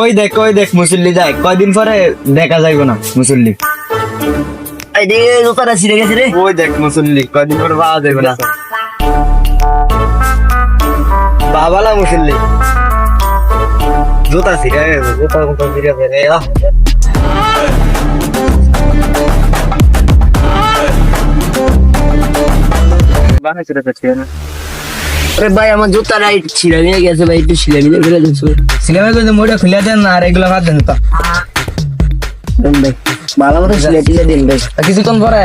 ওই দেখ ওই দেখ মুসল্লি যায় কয়দিন পরে দেখা যাইব না মুসল্লি। এই দিকে জুতাটা ছিঁড়ে গেছে রে। ওই দেখ মুসল্লি কয়দিন পরে পাওয়া যাইব না। বাবালা মুসল্লি। জুতা ছিঁড়ে গেছে জুতা জুতা ছিঁড়ে গেছে আহ। আরে ভাই আমার জুতাটা ছিঁড়ে নিয়ে গেছে ভাই একটু ছিঁড়ে নিয়ে ফেলে দিচ্ছি সিনেমা কিন্তু মোটা খুলে দেন আর এগুলো বাদ দেন তো। দেন ভাই ভালো মতো ছিঁড়ে দিন ভাই। কিছুক্ষণ পরে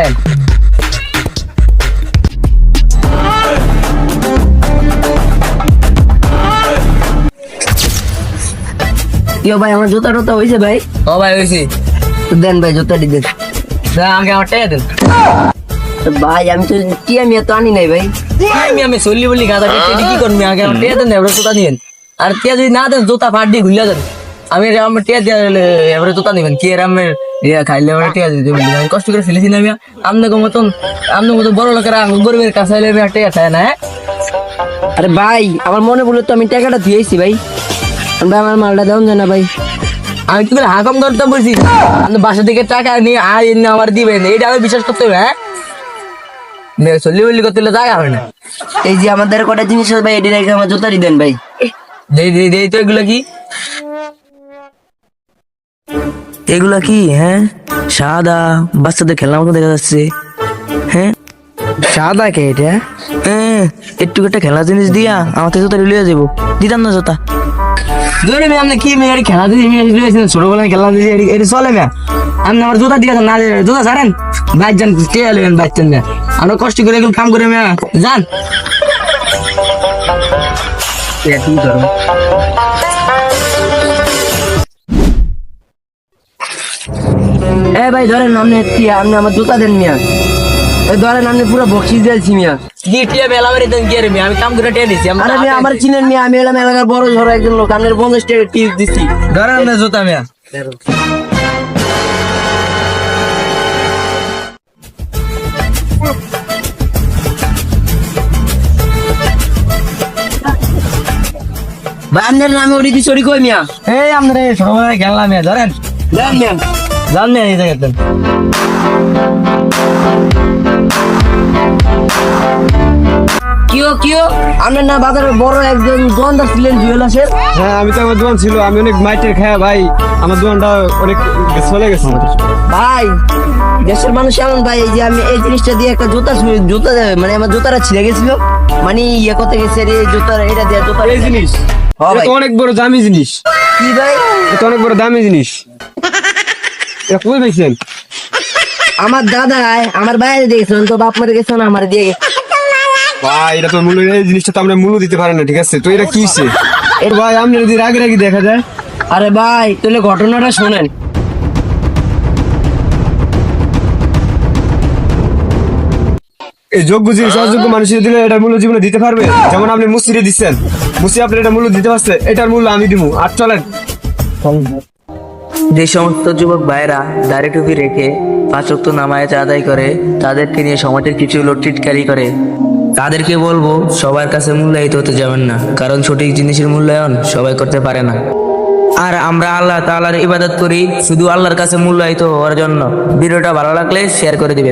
ভাই আমার জুতা টুতা হয়েছে ভাই। ও ভাই হয়েছি দেন ভাই জুতাটি দেন আমাকে আমার টাকা দেন। ভাই আমি তো কি আমি এত আনি নাই ভাই? আমি আমি চল্লি বলি গাঁদা কেটে কি করবি আমার টাকা দেন এবারে জুতা দিন আর টিয়া যদি না দেন জুতা ফাট দিয়ে ঘুরিয়া দেন আমি আমার টিয়া দিয়ে এবারে জুতা নিবেন কি এর আমার ইয়া খাইলে এবারে টিয়া দিয়ে দেবেন? আমি কষ্ট করে ফেলেছি না আমি আপনাকে মতন আপনার মতো বড় লোকেরা গরিবের কাছে এলে আমি টিয়া খায় না হ্যাঁ? আরে ভাই আমার মনে পড়ল তো আমি টাকাটা দিয়েছি ভাই। ভাই আমার মালটা দেওয়া যায় না ভাই। আমি কি করে হাকম করতে বলছি। বাসা থেকে টাকা নিয়ে আর আমার দিবেন। এইটা আমি বিশ্বাস করতে হবে হ্যাঁ? মেয়ে চল্লি বল্লি করতে জায়গা হয় না। এই যে আমাদের কটা জিনিস আছে ভাই এটি রেখে আমার জুতাটি দেন ভাই। দেই দেই দেই তো এগুলো কি? এগুলা কি হ্যাঁ? সাদা বাচ্চাদের খেলনার মতো দেখা যাচ্ছে। হ্যাঁ? সাদা কে এটা? হ্যাঁ একটু একটা খেলার জিনিস দিয়া আমার থেকে জুতা লিয়ে যাব। দিতাম না জুতা। ধরে মেয়ে আপনি কি মেয়ে খেলা মেয়ে দিয়েছেন? ছোটবেলায় খেলা দিয়েছি এটি চলে মেয়ে। আপনি আমার জুতা দিয়েছেন না জুতা ছাড়েন। বাইক যান কে এলেন বাইক আমরা কষ্ট করে এগুলো কাম করে মেয়া। যান। এ ভাই ধরেন আপনি কি আপনি আমার জুতা দেন মিয়া। এই ধরেন আপনি পুরো বকশিস দিয়েছি মিয়া। মেলা মেয়ে? আমি কাম করে দিছি আরে মিয়া আমার চিনেন মিয়া আমি এলাম এলাকার বড় ঝড় একজন লোক। আপনার পঞ্চাশ টাকা টিপস দিচ্ছি ধরেন জুতা মেয়া। ভাই আপনার নামে ওটি কি চুরি কই মিয়া? এই আমরা ছোটবেলায় খেললাম মেয়ে ধরেন। দেন মিয়া। যান মেয়ে এই জায়গাতে কিও কিও? আপনার না বাজারের বড় একজন দোকানদার ছিলেন জুয়েলার্সের হ্যাঁ আমি তো আমার দোকান ছিল আমি অনেক মাইটের খায়া ভাই আমার দোকানটা অনেক চলে গেছে ভাই দেশের মানুষ এমন ভাই এই যে আমি এই জিনিসটা দিয়ে একটা জুতা জুতা মানে আমার জুতাটা ছিঁড়ে গেছিল। মানে ইয়ে করতে গেছে রে জুতা এটা দিয়ে জুতা এই জিনিস? এটা অনেক বড় দামি জিনিস। কি ভাই? এটা অনেক বড় দামি জিনিস। এটা কই পাইছেন? আমার দাদা আমার বাইরে দিয়েছিলেন তো বাপ মারে গেছে না আমার দিয়ে ভাই এটা তো মূল্য এই জিনিসটা তো আমরা মূল্য দিতে পারে না ঠিক আছে? তো এটা কি হইছে? ভাই আপনি যদি রাগে রাগে দেখা যায়। আরে ভাই তাহলে ঘটনাটা শোনেন। এই যোগ্য জিনিস অযোগ্য মানুষের দিলে এটা মূল্য জীবনে দিতে পারবে? যেমন আপনি মুসিরে দিচ্ছেন। মুসি আপনি এটা মূল্য দিতে পারছে এটার মূল্য আমি দিব আর চলেন। যে সমস্ত যুবক ভাইরা দাড়ি টুপি রেখে পাঁচক্ত নামায়াত আদায় করে তাদেরকে নিয়ে সমাজের কিছু লোক টিটকারি করে তাদেরকে বলব সবার কাছে মূল্যায়িত হতে যাবেন না। কারণ সঠিক জিনিসের মূল্যায়ন সবাই করতে পারে না। আর আমরা আল্লাহ তাআলার ইবাদত করি শুধু আল্লাহর কাছে মূল্যায়িত হওয়ার জন্য। ভিডিওটা ভালো লাগলে শেয়ার করে দিবেন।